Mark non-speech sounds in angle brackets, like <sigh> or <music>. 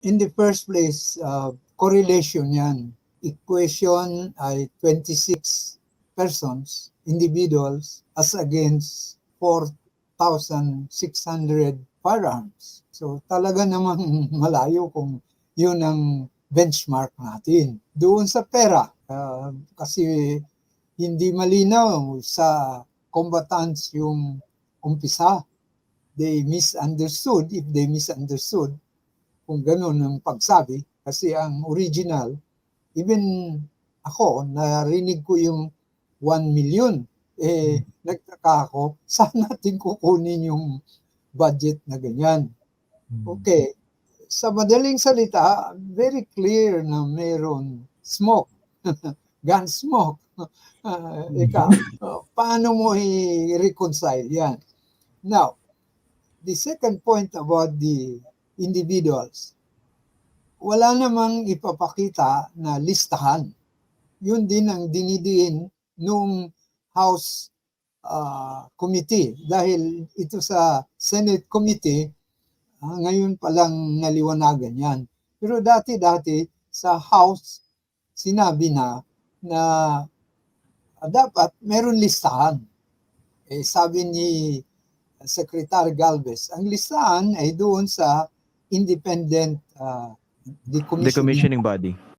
In the first place, uh, correlation yan. Equation ay 26 persons, individuals, as against 4,600 firearms. So talaga namang <laughs> malayo kung yun ang benchmark natin. Doon sa pera, uh, kasi hindi malinaw sa combatants yung umpisa. They misunderstood, if they misunderstood, kung ganun ang pagsabi, kasi ang original, even ako, narinig ko yung 1 million. Eh, nagtaka ako, <laughs> saan natin kukunin yung budget na ganyan? Okay. Sa madaling salita, very clear na mayroon smoke. <laughs> Gun smoke. Uh, <laughs> ikaw, uh, paano mo i-reconcile yan? Now, the second point about the individuals, wala namang ipapakita na listahan. Yun din ang dinidiin nung House uh, Committee dahil ito sa Senate Committee Ah, ngayon pa lang naliwanagan yan. Pero dati-dati sa House, sinabi na na ah, dapat meron listahan. Eh, sabi ni Secretary Galvez, ang listahan ay doon sa independent uh, The commissioning body.